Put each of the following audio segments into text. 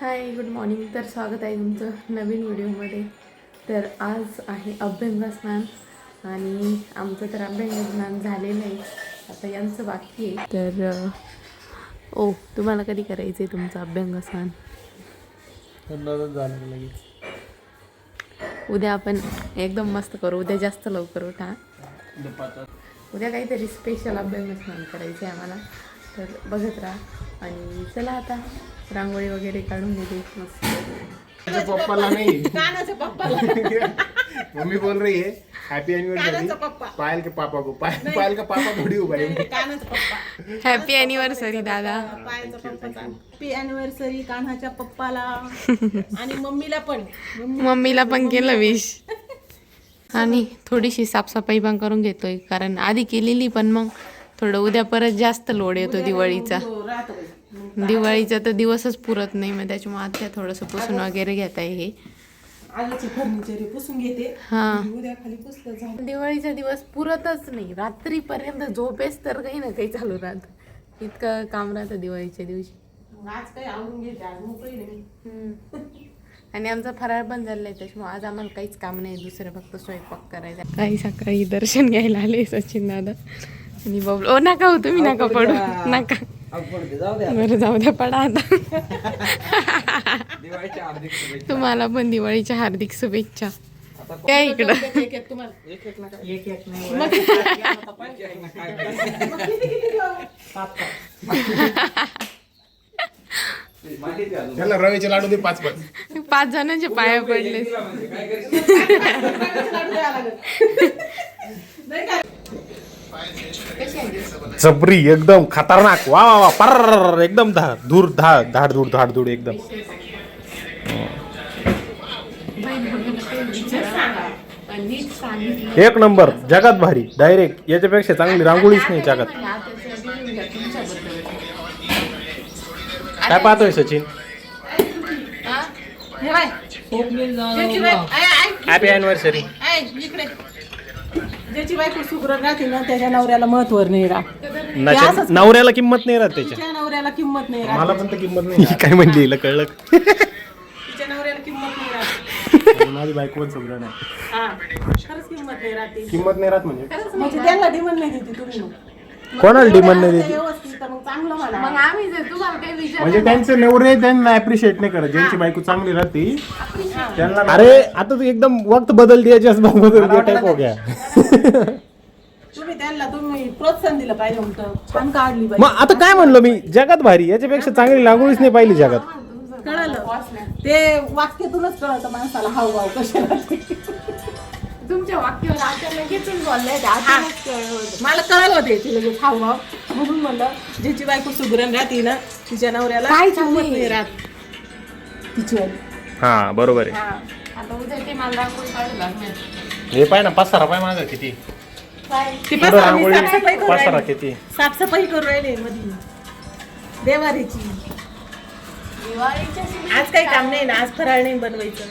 Hi good morning. तर स्वागत आहे तुमचं नवीन व्हिडिओमध्ये. तर आज आहे अभ्यंग स्नान आणि आमचं तर अभ्यंग स्नान झालेलं आहे. आता यांचं बाकी आहे. तर ओ तुम्हाला कधी करायचं आहे तुमचं अभ्यंग स्नान? उद्या आपण एकदम मस्त करू. उद्या जास्त लवकर उठा. उद्या काहीतरी स्पेशल अभ्यंग स्नान करायचं आहे आम्हाला. तर बघत राहा. आणि चला आता. रांगोळी वगैरे काढून घेते मस्त पप्पाला नाही. मम्मी बोल रही है हैप्पी एनिवर्सरी पायल के पापा को पायल पायल का पापा थोड़ी है कानाचा पप्पा. हॅपी अॅनिव्हर्सरी दादा. हॅपी अॅनिव्हर्सरी कान्हाच्या पप्पाला. आणि मम्मीला पण. मम्मी मम्मीला पण केलं विश आणि थोडीशी साफसफाई पण करून घेतोय कारण आधी केलेली पण मग थोडं उद्या परत जास्त लोड येतो दिवाळीचा. हो. दिवाळीचा तर दिवसच पुरत नाही मग त्याच्यामुळे आता थोडंसं पुसून वगैरे घेता आहे हे फर्निचर पुसून घेते. हा. उद्या खाली पुसलं झालं. दिवाळीचा दिवस पुरतच नाही रात्रीपर्यंत झोपेस तर काही ना काही चालू राहतं. इतकं काम राहतं दिवाळीच्या दिवशी. आज काही आवरून घेते आज मोकळी नाही. हम्म. आणि आमचा फराळ पण झालाय त्याच्यामुळे आज आम्हाला काहीच काम नाही दुसरं फक्त स्वयंपाक करायचा. काही सकाळी दर्शन घ्यायला आले सचिन दादा. आणि बबलू ओ नका हो तुम्ही नका पडू नका. बरं जाऊ द्या पडा आता. तुम्हाला पण दिवाळीच्या हार्दिक शुभेच्छा. काय इकडं. एक एक तुम्हाला. एक एक नका एक एक नाही. त्याला रवेचे लाडू दे पाच पाच. पाच जणांचे पाया पडले चपरी एकदम खतरनाक. वा वा वा पर एकदम धा धूर धा धाड धूड धाड धूड एकदम. एक नंबर जगात भारी डायरेक्ट याच्यापेक्षा चांगली रांगोळीच नाही जगात. काय पाहतोय सचिन? हे हॅपी अॅनिव्हर्सरी ज्याची बायको राहते ना त्याच्या नवऱ्याला महत्त्व नाही राहत. नवऱ्याला किंमत नाही राहत त्याच्या. तिच्या नवऱ्याला किंमत नाही राहत. मला पण तर किंमत नाही काय म्हणली हिला कळलं तिच्या नवऱ्याला किंमत नाही राहत. माझी बायको पण हा खरंच किंमत नाही राहते किंमत नाही राहत म्हणजे? म्हणजे त्यांना डिमांड नाही देते तुम्ही. कोणाला डिमांड नाही देते? व्यवस्थित तर मग चांगलं म्हणा. मग आम्ही जर तुम्हाला काही विचार म्हणजे त्यांचे नवरे त्यांना अप्रिशिएट नाही करत. ज्यांची बायको चांगली राहते त्यांना अरे आता तू एकदम वक्त बदल दिया जस बदल दिया टाइप हो गया. तुम्ही त्यांना तुम्ही प्रोत्साहन दिलं पाहिजे म्हणतं. छान काढली पाहिजे. मग आता काय म्हणलो मी? जगात भारी. याच्यापेक्षा चांगली लागवडीच नाही पाहिली जगात. कळलं. ते वाक्यातूनच कळतं माणसाला हावभाव कसे राहते तुमच्या वाक्यावर आता लगेच बोलले आताच कळलं होतं. मला कळलं होते ते लगेच हावभाव म्हणून म्हणलं ज्याची बायको सुगरण राहते ना तिच्या नवऱ्याला काय किंमत चाललंय? नाही राहत. तिच्यावाली हा बरोबर आहे. आता उद्या ते मला रांगोळी काढू लागणार हे पाय ना पसारा पाय माझा किती? ती पुढं साफसफाई करू पसारा राहिली. किती? साफसफाई करू राहिले मध्ये देवारीची. आज काही काम नाही ना आज फराळ नाही बनवायचं.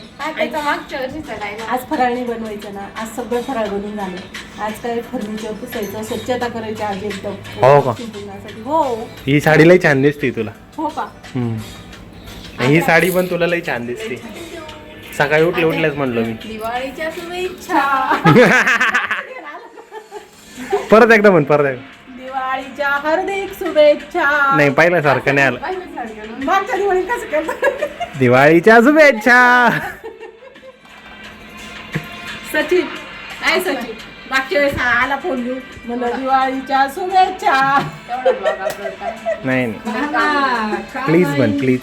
आज फराळ नाही बनवायचं ना आज सगळं फराळ बनवून झालं. आज काय फर्निचर पुसायचं स्वच्छता करायची आज एकदम. हो. हो. ही साडी लई छान दिसते तुला. हो का? ही साडी पण तुला लई छान दिसते. सकाळी उठले उठल्याच म्हणलो मी. दिवाळीच्या शुभेच्छा. परत एकदा म्हण परत एकदा. दिवाळीच्या हार्दिक शुभेच्छा. नाही पहिल्यासारखं नाही आलं. मागच्या दिवाळी कसं केलं दिवाळीच्या शुभेच्छा. सचिन काय सचिन मागच्या वेळेस आला फोन घेऊन. म्हणलं दिवाळीच्या शुभेच्छा. नाही नाही. प्लीज म्हण प्लीज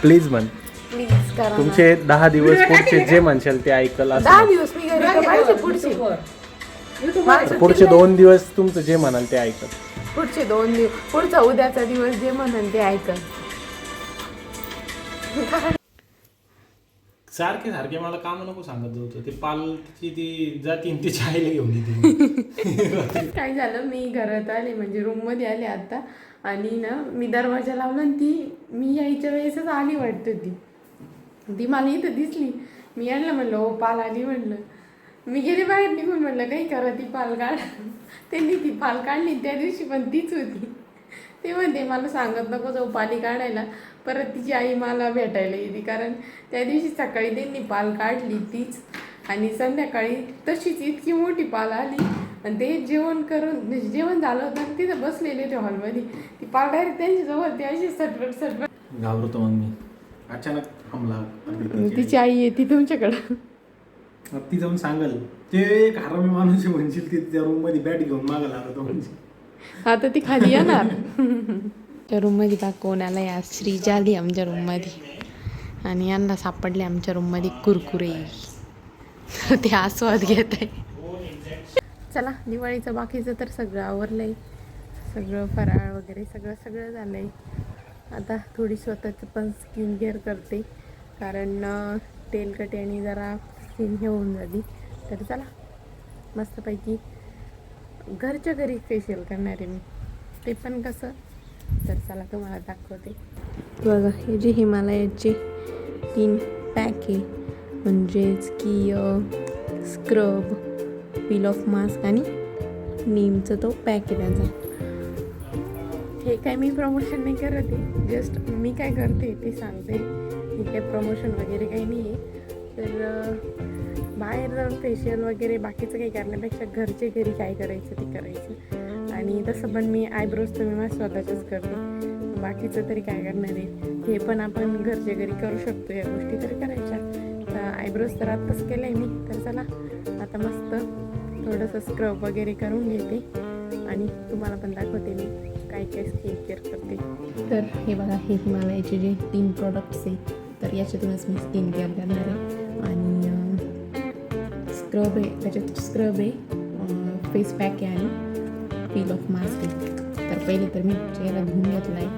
प्लीज म्हण. प्लीज करा तुमचे दहा दिवस पुढचे जे म्हणशाल ते ऐकल असं दहा दिवस मी घरी तर पाहिजे पुढचे. पुढचे दोन दिवस तुमचं जे म्हणाल ते ऐकल. पुढचे दोन दिवस पुढचा उद्याचा दिवस जे म्हणन ते ऐकन. सारखे सारखे मला काम नको सांगत होतं. ते पालची ती जाती आणि तिच्या आईला घेऊन येते काय झालं? मी घरात आले म्हणजे रूममध्ये आले आता. आणि ना मी दरवाजा लावला आणि ती मी यायच्या वेळेसच आली वाटतं ती. ती मला इथं दिसली. मी आणलं म्हणलं ओ पाल आली म्हणलं. मी गेले बाहेर निघून म्हणलं काही करा ती पाल काढ. त्यांनी ती पाल काढली त्या दिवशी पण तीच होती. ते म्हणते मला सांगत नको जाऊ पाणी काढायला. परत तिची आई मला भेटायला येते कारण त्या दिवशी सकाळी त्यांनी पाल काढली तीच आणि संध्याकाळी तशीच इतकी मोठी पाल आली. आणि ते जेवण करून म्हणजे जेवण झालं होतं आणि तिथं बसलेले ते हॉलमध्ये. ती पाल डायरेक्ट त्यांच्याजवळ ती अशी सटपट सटपट. घाबरतो मग मी. अचानक हमला. तिची आई येते तुमच्याकडं. ती जाऊन सांगल. ते एक हरामी माणूस आहे म्हणशील ती त्या रूममध्ये बॅट घेऊन मागायला आला तो म्हणजे. आता ती खाली येणार. त्या रूममध्ये बा कोणाला या. श्रीजा आली आमच्या रूममध्ये आणि यांना सापडले आमच्या रूममध्ये कुरकुरे. ते आस्वाद घेत आहे. चला दिवाळीचं बाकीचं तर सगळं आवरलंय. सगळं फराळ वगैरे सगळं सगळं झालंय. आता थोडी स्वतःचं पण स्किन केअर करते. कारण तेलकट आणि जरा हे होऊन जाते तर चला मस्तपैकी घरच्या घरी फेशियल करणार आहे मी. ते पण कसं? तर चला तुम्हाला दाखवते. बघा हे जे हिमालयाचे तीन पॅक आहे. म्हणजेच की स्क्रब पील ऑफ मास्क आणि नीमचा तो पॅक आहे त्याचा. हे काय मी प्रमोशन नाही करत आहे. जस्ट मी काय करते ते सांगते. हे काय प्रमोशन वगैरे काही नाही आहे तर बाहेर जाऊन फेशियल वगैरे बाकीचं काही करण्यापेक्षा घरचे घरी काय करायचं ते करायचं. आणि तसं पण मी आयब्रोज तर मी माझ्या स्वतःच्याच करते. बाकीचं तरी काय करणार आहे? हे पण आपण घरच्या घरी करू शकतो या गोष्टी तरी करायच्या. तर आयब्रोज तर आत्ताच केलं आहे मी. तर चला आता मस्त थोडंसं स्क्रब वगैरे करून घेते. आणि तुम्हाला पण दाखवते मी काय काय स्किन केअर करते. तर हे बघा हे हिमालयाचे जे तीन प्रॉडक्ट्स आहे तर याच्यातूनच मी स्किन केअर करणार आहे आणि स्क्रब आहे त्याच्यात स्क्रब आहे फेस पॅक आहे आणि पील ऑफ मास्क आहे. तर पहिले तर मी चेहरा धुवून घेतला आहे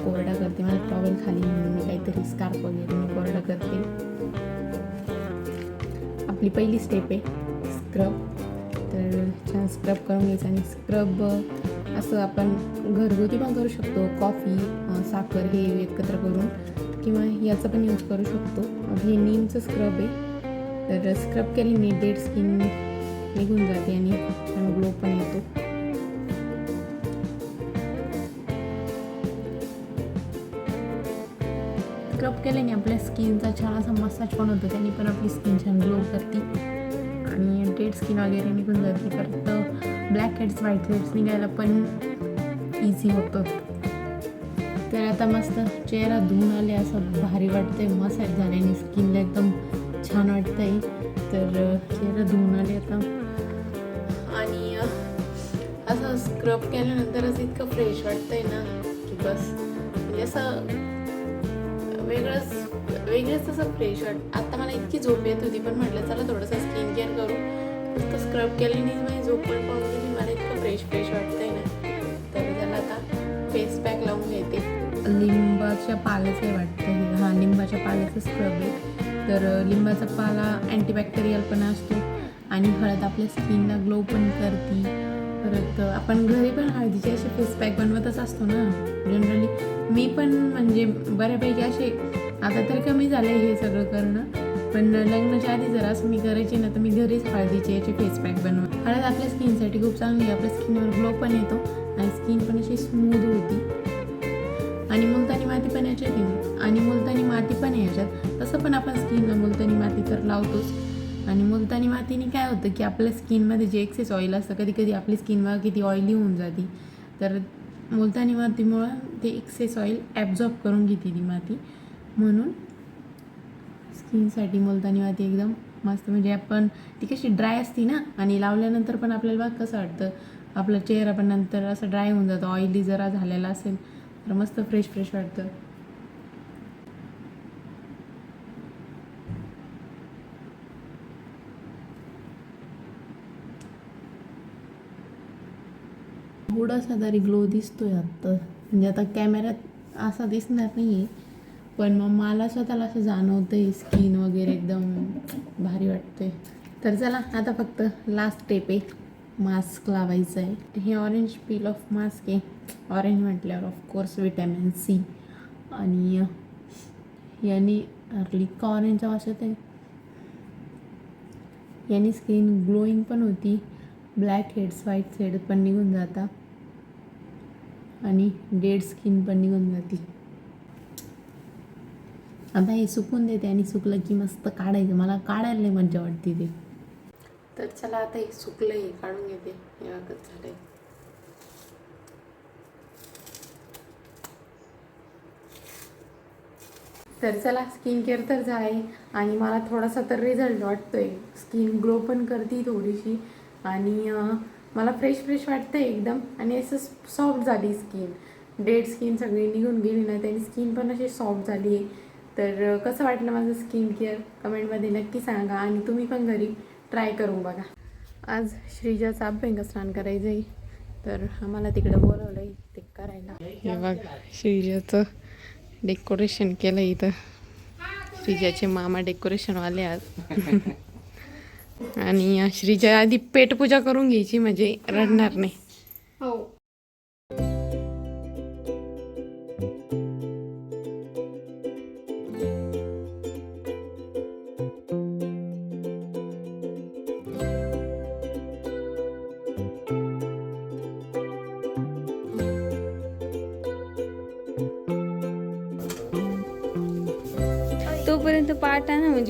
कोरडा करते मला टॉवेल खाली म्हणून मी काहीतरी स्कार्फ वगैरे मी कोरडा करते. आपली पहिली स्टेप आहे स्क्रब तर छान स्क्रब करून घ्यायचं आणि स्क्रब असं आपण घरगुती पण करू शकतो. कॉफी साखर हे एकत्र करून. किंवा याचा पण यूज करू शकतो. हे नीमचं स्क्रब आहे. तर स्क्रब केल्याने डेड स्किन निघून जाते आणि छान ग्लो पण येतो. स्क्रब केल्याने आपल्या स्किनचा छान असा मसाज पण होतो. त्याने पण आपली स्किन छान ग्लो करते. आणि डेड स्किन वगैरे निघून जाते. परत ब्लॅक हेड्स व्हाईट हेड्स निघायला पण इझी होतं. तर आता मस्त चेहरा धुवून आले असं भारी वाटतंय. मसाज झाल्याने स्किनला एकदम छान वाटतंय. तर चेहरा धुवून आले आता. आणि असं स्क्रब केल्यानंतर असं इतकं फ्रेश वाटतंय ना की बस. म्हणजे असं वेगळंच वेगळंच असं फ्रेश वाट आता मला इतकी झोप येत होती पण म्हटलं चला थोडंसं स्किन केअर करू. फक्त स्क्रब केल्याने माझी झोप पण पाहून गेली मला लिंबाच्या पाल्याचं आहे वाटतं हां. लिंबाच्या पाल्याचं स्क्रब आहे. तर लिंबाचा पाला अँटीबॅक्टेरियल पण असतो आणि हळद आपल्या स्किनला ग्लो पण करते. परत आपण घरी पण हळदीचे असे फेस पॅक बनवतच असतो ना. जनरली मी पण म्हणजे बऱ्यापैकी असे आता तर कमी झाले हे सगळं करणं. पण लग्नाच्या आधी जर असं मी करायचे ना तर मी घरीच हळदीचे याचे फेस पॅक बनव हळद आपल्या स्किनसाठी खूप चांगली आहे. आपल्या स्किनवर ग्लो पण येतो आणि स्किन पण अशी स्मूथ होती. आणि मुलतानी माती पण याच्यात येईल आणि मुलतानी माती पण याच्यात. तसं पण आपण स्किनला मुलतानी माती तर लावतोच. आणि मुलतानी मातीने काय होतं की आपल्या स्किनमध्ये जे एक्सेस ऑइल असतं कधी कधी आपली स्किन बघा किती ऑइली होऊन जाते. तर मुलतानी मातीमुळं ते एक्सेस ऑइल ॲब्झॉर्ब करून घेते ती माती. म्हणून स्किनसाठी मुलतानी माती एकदम मस्त. म्हणजे आपण ती कशी ड्राय असती ना आणि लावल्यानंतर पण आपल्याला बघ कसं वाटतं. आपला चेहरा पण नंतर असं ड्राय होऊन जातो. ऑइली जरा झालेला असेल तर मस्त फ्रेश फ्रेश वाटतं. थोडासा तरी ग्लो दिसतोय आत्ता. म्हणजे आता कॅमेऱ्यात असा दिसणार नाही आहे पण मग मला स्वतःला असं जाणवतंय स्किन वगैरे एकदम भारी वाटते तर चला आता फक्त लास्ट स्टेप आहे. मास्क लावायचं आहे हे ऑरेंज पील ऑफ मास्क आहे. ऑरेंज म्हटल्यावर ऑफकोर्स विटॅमिन सी आणि याने अर्ली का ऑरेंजचा आहे याने स्किन ग्लोईंग पण होती. ब्लॅक हेड्स व्हाईट हेड पण निघून जाता. आणि डेड स्किन पण निघून जाते. आता हे सुकून देते आणि सुकलं की मस्त काढायचं. मला काढायला नाही मज्जा वाटते ते. तर चला आता हे सुकलं हे काढून घेते. हे बघा झालंय. तर चला स्किन केअर तर जाय आणि मला थोडासा तर रिझल्ट वाटतोय. स्किन ग्लो पण करते थोडीशी. आणि मला फ्रेश फ्रेश वाटतंय एकदम. आणि असं सॉफ्ट झाली स्किन डेड स्किन सगळी निघून गेली ना त्याने स्किन पण अशी सॉफ्ट झाली. आहे तर कसं वाटलं माझं स्किन केअर कमेंटमध्ये नक्की सांगा. आणि तुम्ही पण घरी ट्राय करून बघा. आज श्रीजाचा अभ्यंग स्नान करायचं आहे तर आम्हाला तिकडं बोलवलं आहे ते करायला. हे बघ श्रीजाचं डेकोरेशन केलं इथं. श्रीजाचे मामा डेकोरेशनवाले आज. आणि श्रीजा आधी पेटपूजा करून घ्यायची म्हणजे रडणार नाही. हो.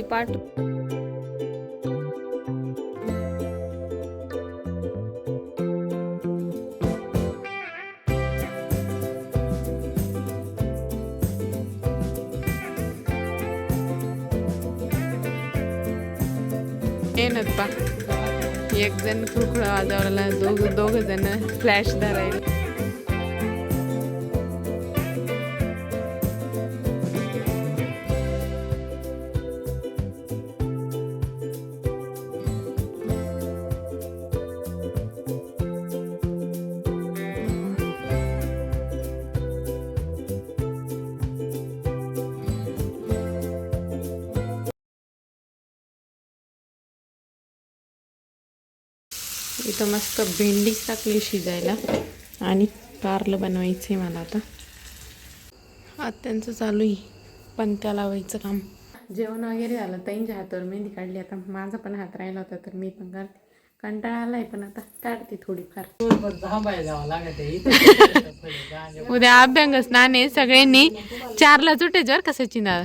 म्हणजे पाठ आहे पाठ. येणार पा एक जण खुळखुळा वाजवला दोघ दोघ जण फ्लॅश धरायला. इथं मस्त भेंडी टाकली शिजायला. आणि कारलं बनवायचं आहे मला आता. आत्यांचं चालू आहे. पंत्या लावायचं काम. जेवण वगैरे झालं ताईंच्या हातावर मेहंदी काढली. आता माझा पण हात राहिला होता तर मी पण करते. कंटाळा आलाय पण आता काढते थोडीफार. उद्या अभ्यंग स्नान सगळ्यांनी. चारला सुटायचं बरं का सचिन दादा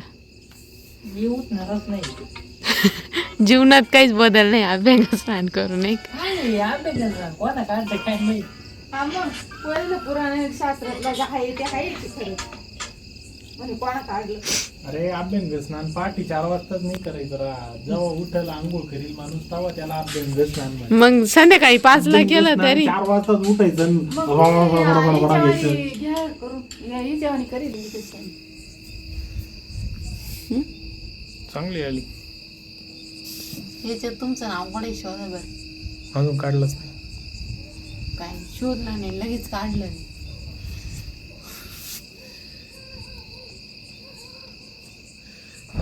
जीवनात काहीच बदल नाही. अभ्यंग स्नान करू नये अरे अभ्यंग स्नान पहाटे चार वाजताच नाही करायचं जेव्हा उठल आंघोळ करील माणूस तेव्हा त्याला अभ्यंग स्नान. मग संध्याकाळी पाचला अभ्यंग केलं तरी? चार वाजताच उठायचं घ्यायचं. चांगली आली. याच्यात तुमचं नावकडे शोधा बरं. अजून काढलंच नाही. काय? शोधलं नाही लगेच काढलं नाही.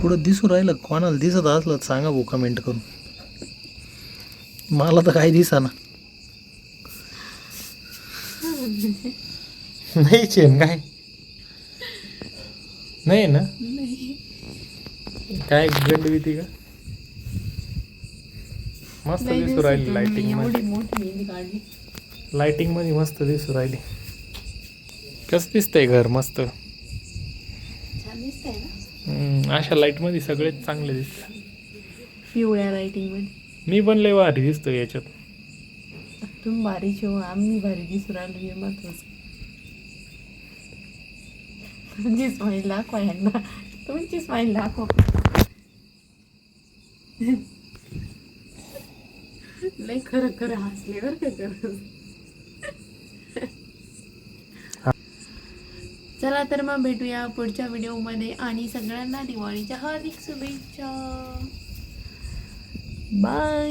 पुढं दिसून राहिलं कोणाला दिसत असलं तर सांगा भाऊ कमेंट करून. मला तर काही दिसा ना नाही चेन काय? नाही ना? काय गंडवी ती का? मस्त दिसू राहिली लाइटिंगमध्ये. लाइटिंगमध्ये मस्त दिसू राहिली. कसं दिसतंय घर मस्त? अशा लाइटमध्ये सगळेच चांगले दिसतात. पिवळ्या लाइटिंगमध्ये. मी पण लय भारी दिसतो याच्यात. तुम्ही भारी शिव आम्ही भारी दिसू राहिलो हे महत्वाचं तुमची स्माईल दाखवा यांना. तुमची स्माईल दाखव. लय खरं खरं हसले बर का चला तर मग भेटूया पुढच्या व्हिडिओमध्ये आणि सगळ्यांना दिवाळीच्या हार्दिक शुभेच्छा. बाय.